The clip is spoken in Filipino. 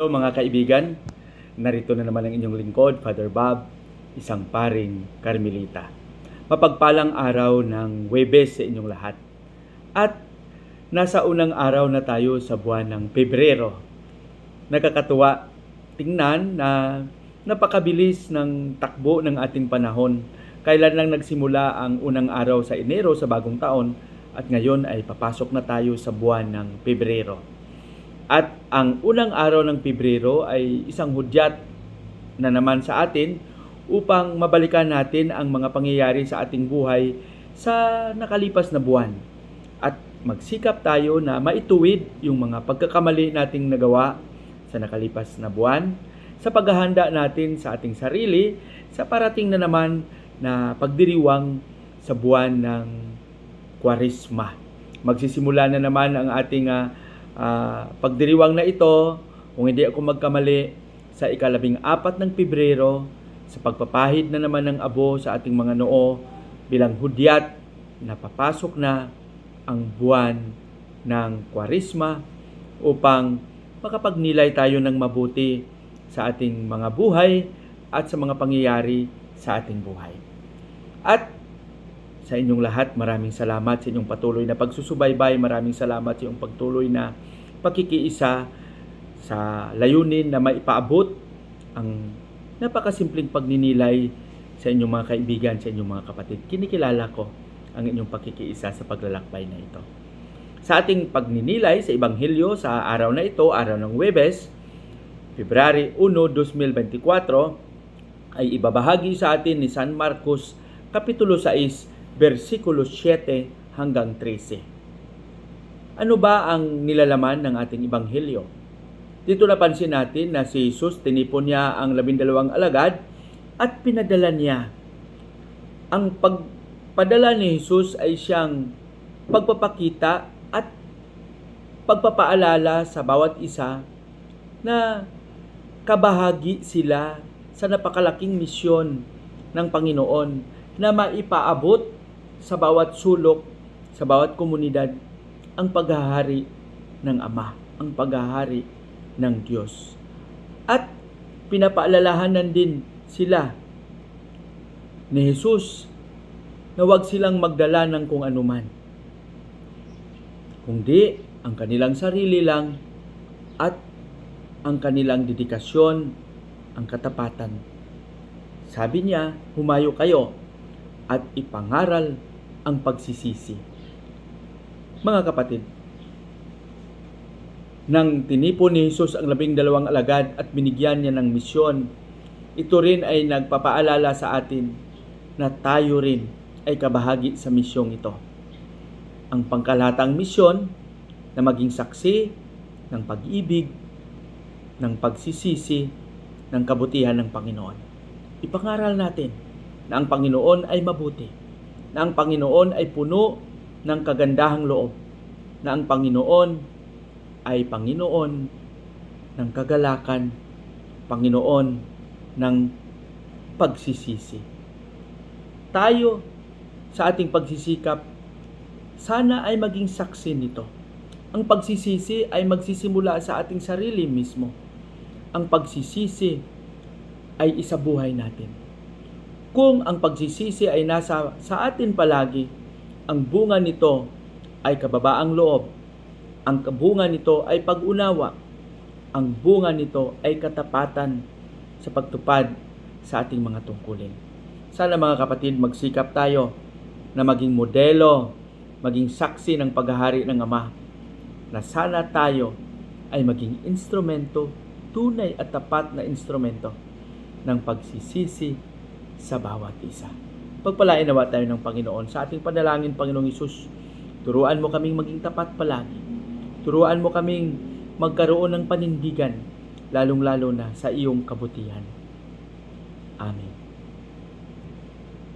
Hello mga kaibigan, narito na naman ang inyong lingkod, Father Bob, isang paring Carmelita. Mapagpalang araw ng Webes sa inyong lahat. At nasa unang araw na tayo sa buwan ng Pebrero. Nakakatuwa tingnan na napakabilis ng takbo ng ating panahon. Kailan lang nagsimula ang unang araw sa Enero sa bagong taon at ngayon ay papasok na tayo sa buwan ng Pebrero. At ang unang araw ng Pebrero ay isang hudyat na naman sa atin upang mabalikan natin ang mga pangyayari sa ating buhay sa nakalipas na buwan. At magsikap tayo na maituwid yung mga pagkakamali nating nagawa sa nakalipas na buwan, sa paghahanda natin sa ating sarili, sa parating na naman na pagdiriwang sa buwan ng Kwaresma. Magsisimula na naman ang ating ah, Ah, pagdiriwang na ito, kung hindi ako magkamali, sa ikalabing apat ng Pebrero, sa pagpapahid na naman ng abo sa ating mga noo, bilang hudyat na papasok na ang buwan ng Kwaresma upang makapagnilay tayo ng mabuti sa ating mga buhay at sa mga pangyayari sa ating buhay. At sa inyong lahat, maraming salamat sa inyong patuloy na pagsusubaybay. Maraming salamat sa inyong pagtuloy na pakikiisa sa layunin na maipaabot ang napakasimpleng pagninilay sa inyong mga kaibigan, sa inyong mga kapatid. Kinikilala ko ang inyong pakikiisa sa paglalakbay na ito. Sa ating pagninilay sa Ebanghelyo sa araw na ito, araw ng Webes, February 1, 2024, ay ibabahagi sa atin ni San Marcos Kapitulo 6, versikulo 7 hanggang 13. Ano ba ang nilalaman ng ating Ebanghelyo? Dito napansin natin na si Jesus tinipon niya ang labindalawang alagad at pinadala niya. Ang pagpadala ni Jesus ay siyang pagpapakita at pagpapaalala sa bawat isa na kabahagi sila sa napakalaking misyon ng Panginoon na maipaabot sa bawat sulok, sa bawat komunidad, ang paghahari ng Ama, ang paghahari ng Diyos. At pinapaalalahanan din sila ni Jesus na huwag silang magdala ng kung anuman. Kundi ang kanilang sarili lang at ang kanilang dedikasyon, ang katapatan. Sabi niya, humayo kayo at ipangaral ang pagsisisi. Mga kapatid, nang tinipon ni Jesus ang labing dalawang alagad at binigyan niya ng misyon, ito rin ay nagpapaalala sa atin na tayo rin ay kabahagi sa misyong ito. Ang pangkalatang misyon na maging saksi ng pag-ibig, ng pagsisisi, ng kabutihan ng Panginoon. Ipangaral natin na ang Panginoon ay mabuti, na ang Panginoon ay puno ng kagandahang loob, na ang Panginoon ay Panginoon ng kagalakan, Panginoon ng pagsisisi. Tayo sa ating pagsisikap, sana ay maging saksi nito. Ang pagsisisi ay magsisimula sa ating sarili mismo. Ang pagsisisi ay isabuhay natin. Kung ang pagsisisi ay nasa sa atin palagi, ang bunga nito ay kababaang loob. Ang bunga nito ay pag-unawa. Ang bunga nito ay katapatan sa pagtupad sa ating mga tungkulin. Sana mga kapatid, magsikap tayo na maging modelo, maging saksi ng paghahari ng Ama, na sana tayo ay maging instrumento, tunay at tapat na instrumento ng pagsisisi sa bawat isa. Pagpalain nawa tayo ng Panginoon sa ating panalangin, Panginoong Isus. Turuan mo kaming maging tapat palagi. Turuan mo kaming magkaroon ng panindigan, lalong-lalo na sa iyong kabutihan. Amen.